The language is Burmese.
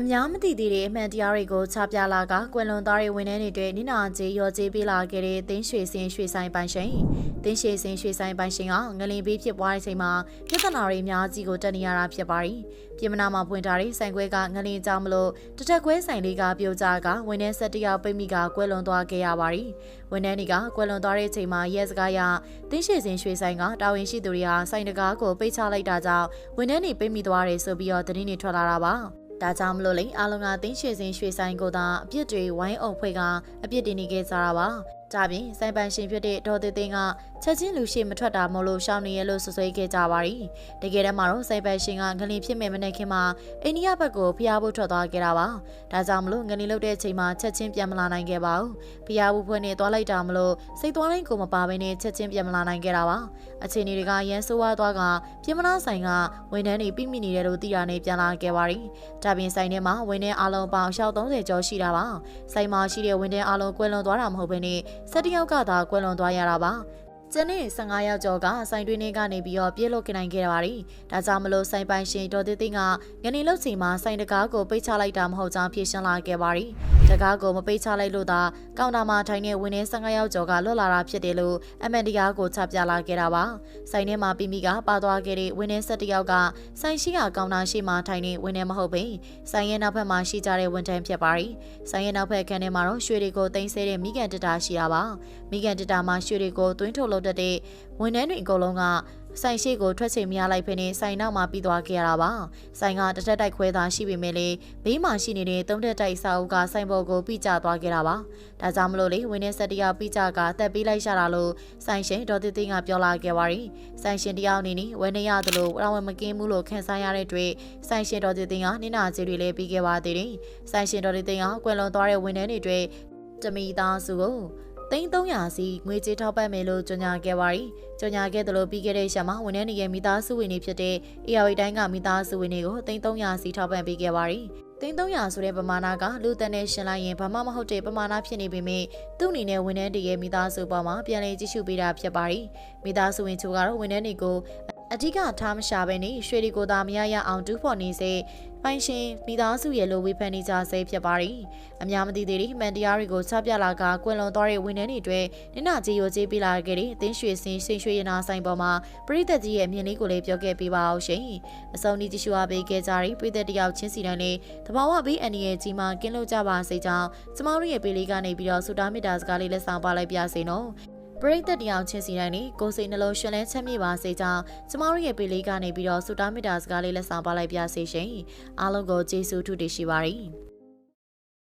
အများမသိသေးတဲ့အမှန်တရားတွေကိုချပြလာကကွယ်လွန်သားတွေဝန်ထမ်းတွေအတွက်နိနာကျေးရော်ကျေးပေးလာခဲ့တဲ့တင်းရွှေစင်ရွှေဆိုင်ပိုင်ရှင်တင်းရွှေစင်ရွှေဆိုင်ပိုင်ရှင်ကငလင်ပေးဖြစ်ပွားတဲ့အချိန်မှာပြဿနာတွေအများကြီးကိုတက်နေရတာဖြစ်ပါတယ်။ပြည်မနာမှာပွင့်ထားတဲ့ဆိုင်ခွဲကငလင်ကြောင့်မလို့တစ်ထက်ခွဲဆိုင်လေးကပြိုကျကဝန်ထမ်းဆက်တယောက်ပိတ်မိကကွယ်လွန်သွားခဲ့ရပါတယ်။ဝန်ထမ်းတွေကကွယ်လွန်သွားတဲ့အချိန်မှာရဲစကားရတင်းရွှေစင်ရွှေဆိုင်ကတာဝန်ရှိသူတွေဟာဆိုင်တကားကိုပိတ်ချလိုက်တာကြောင့်ဝန်ထမ်းတွေပိတ်မိသွားတယ်ဆိုပြီးတော့သတင်းတွေထွက်လာတာပါ။ ဒါကြောင့်မလို့လေအားလုံးကတင်းရွှေစင်ရွှေဆိုင်ကိုသာအပြစ်တွေဝိုင်းအောင်ဖွဲ့ကအပြစ်တင်နေခဲ့ကြတာပါ ဒါပြင်စိုင်ပန်ရှင်ဖြစ်တဲ့ဒေါ်သေးသိန်းကချက်ချင်းလူရှိမထွက်တာမို့လို့ရှောင်းနေရလို့ဆွဆွဲခဲ့ကြပါရီတကယ်တမ်းမှာတော့စိုင်ပန်ရှင်ကငလင်ဖြစ်မဲ့မနေ့ခင်မှာအိန္ဒိယဘက်ကိုဖျားဖို့ထွက်သွားခဲ့တာပါဒါကြောင့်မလို့ငလင်လုတ်တဲ့အချိန်မှာချက်ချင်းပြန်မလာနိုင်ခဲ့ပါဘူးဖျားဖို့ဖွဲ့နေသွားလိုက်တာမလို့စိတ်သွားတိုင်းကိုမပါဘဲနဲ့ချက်ချင်းပြန်မလာနိုင်ခဲ့တာပါအခြေအနေတွေကရန်ဆိုးဝါးသွားကပြင်မနာဆိုင်ကဝန်ထမ်းတွေပြိမိနေတယ်လို့သိရနေပြန်လာခဲ့ပါရီဒါပြင်ဆိုင်ထဲမှာဝန်ထမ်းအလုံးပေါင်းရှောက်30ကျော်ရှိတာပါဆိုင်မှာရှိတဲ့ဝန်ထမ်းအလုံးကွယ်လွန်သွားတာမဟုတ်ဘဲနဲ့၁၁ယောက်ကသာကွယ်လွန်သွားရတာပါ ကျန်တဲ့15ယောက်ကျော်ကစိုင်တွင်းနေကနေပြီးတော့ပြေးလို့ကနိုင်ခဲ့ပါတယ်။ဒါကြောင့်မလို့စိုင်ပိုင်ရှင်ဒေါ်သေးသိန်းကငနေလုတ်ချိန်မှာစိုင်တကားကိုပိတ်ချလိုက်တာမဟုတ်ကြောင်းဖြေရှင်းလာခဲ့ပါတယ်။တကားကိုမပိတ်ချလိုက်လို့သာကောင်တာမှာထိုင်တဲ့ဝင်းနေ15ယောက်ကျော်ကလွတ်လာတာဖြစ်တယ်လို့အမန်တရားကိုချပြလာခဲ့တာပါ။စိုင်ထဲမှာပြီးမိကပါသွားခဲ့တဲ့ဝင်းနေ17ယောက်ကစိုင်ရှိကကောင်တာရှိမှထိုင်နေဝင်းနေမဟုတ်ဘဲစိုင်ရဲ့နောက်ဘက်မှာရှိကြတဲ့ဝန်ထမ်းဖြစ်ပါတယ်။စိုင်ရဲ့နောက်ဘက်ခန်းထဲမှာတော့ရွှေတွေကိုတင်ဆဲတဲ့မိကန်တတာရှိတာပါ။မိကန်တတာမှာရွှေတွေကိုတွင်းထုတ်လုပ်တတ်တဲ့ဝန်ထမ်းတွေအကုန်လုံးကဆိုင်ရှိကိုထွက်ချိန်မရလိုက်ဖ ೇನೆ ဆိုင်နောက်မှာပြီးသွားခဲ့ရတာပါဆိုင်ကတစ်ထက်တိုက်ခွဲသာရှိပေမဲ့လေဘေးမှာရှိနေတဲ့သုံးထက်တိုက်စာအုပ်ကဆိုင်ပေါ်ကိုပြီးကျသွားခဲ့တာပါဒါကြောင့်မလို့လေဝင်းနေဆက်တရပြီးကျကတက်ပေးလိုက်ရှာတာလို့ဆိုင်ရှင်ဒေါ်တိသိန်းကပြောလာခဲ့ပါရီဆိုင်ရှင်တယောက်အနေနဲ့ဝယ်နေရတယ်လို့အတော်မကင်းဘူးလို့ခံစားရတဲ့တွေ့ဆိုင်ရှင်ဒေါ်တိသိန်းကနင်းနာကြီးတွေလည်းပြီးခဲ့ပါသေးတယ်ဆိုင်ရှင်ဒေါ်တိသိန်းကကွယ်လွန်သွားတဲ့ဝန်ထမ်းတွေတွေ့တမီသားစုကို သိန်း300စီငွေကြေးထောက်ပံ့မယ်လို့ကြေညာခဲ့ပါရီကြေညာခဲ့သလိုပြီးခဲ့တဲ့ရက်မှာဝန်ထမ်းတွေရဲ့မိသားစုဝင်တွေဖြစ်တဲ့ AR တိုင်းကမိသားစုဝင်တွေကိုသိန်း300စီထောက်ပံ့ပေးခဲ့ပါရီသိန်း300ဆိုတဲ့ပမာဏကလူတန်နဲ့ရှင်လိုက်ရင်ဘာမှမဟုတ်တဲ့ပမာဏဖြစ်နေပေမဲ့သူ့အနေနဲ့ဝန်ထမ်းတွေရဲ့မိသားစုပေါ်မှာပြန်လည်ကြည့်ရှုပေးတာဖြစ်ပါရီမိသားစုဝင်ချို့ကတော့ဝန်ထမ်းတွေကို အဓိကထားမရှာဘဲနေရွှေတွေကိုသာမရရအောင်တူးဖော်နေစေပိုင်ရှင်မိသားစုရဲ့လိုဝေဖန်နေကြဆဲဖြစ်ပါရီအများမသိသေးတဲ့မှန်တရားတွေကိုချပြလာကကွယ်လွန်သွားတဲ့ဝန်ထမ်းတွေအတွက်နင့်နာကြီးရိုကြီးပေးလာခဲ့တဲ့အသင်းရွှေစင်စိန်ရွှေရနာဆိုင်ပေါ်မှာပရိသတ်ကြီးရဲ့မြင်လေးကိုလည်းပြောခဲ့ပေးပါအောင်ရှင်အစုံဒီကြည့်ရှုအားပေးခဲ့ကြတဲ့ပရိသတ်တယောက်ချင်းစီတိုင်းလေးတဘာဝဘေးအန္တရာယ်ကြီးမှကင်းလို့ကြပါစေကြောင်းကျမတို့ရဲ့ပေးလေးကနေပြီးတော့ဆုတောင်းမေတ္တာစကားလေးလက်ဆောင်ပါလိုက်ပါစေနော် ပရိသတ်တရားချင်းစီတိုင်းนี่ကိုစိတ်နှလုံးရှင်လန်းချမ်းမြေပါစေကြောင်းကျမတို့ရဲ့ပေးလေးကနေပြီးတော့ဆုတောင်းမေတ္တာစကားလေးလက်ဆောင်ပါလိုက်ပါစေရှင်အားလုံးကိုကျေးဇူးထူးတင်ရှိပါရစေ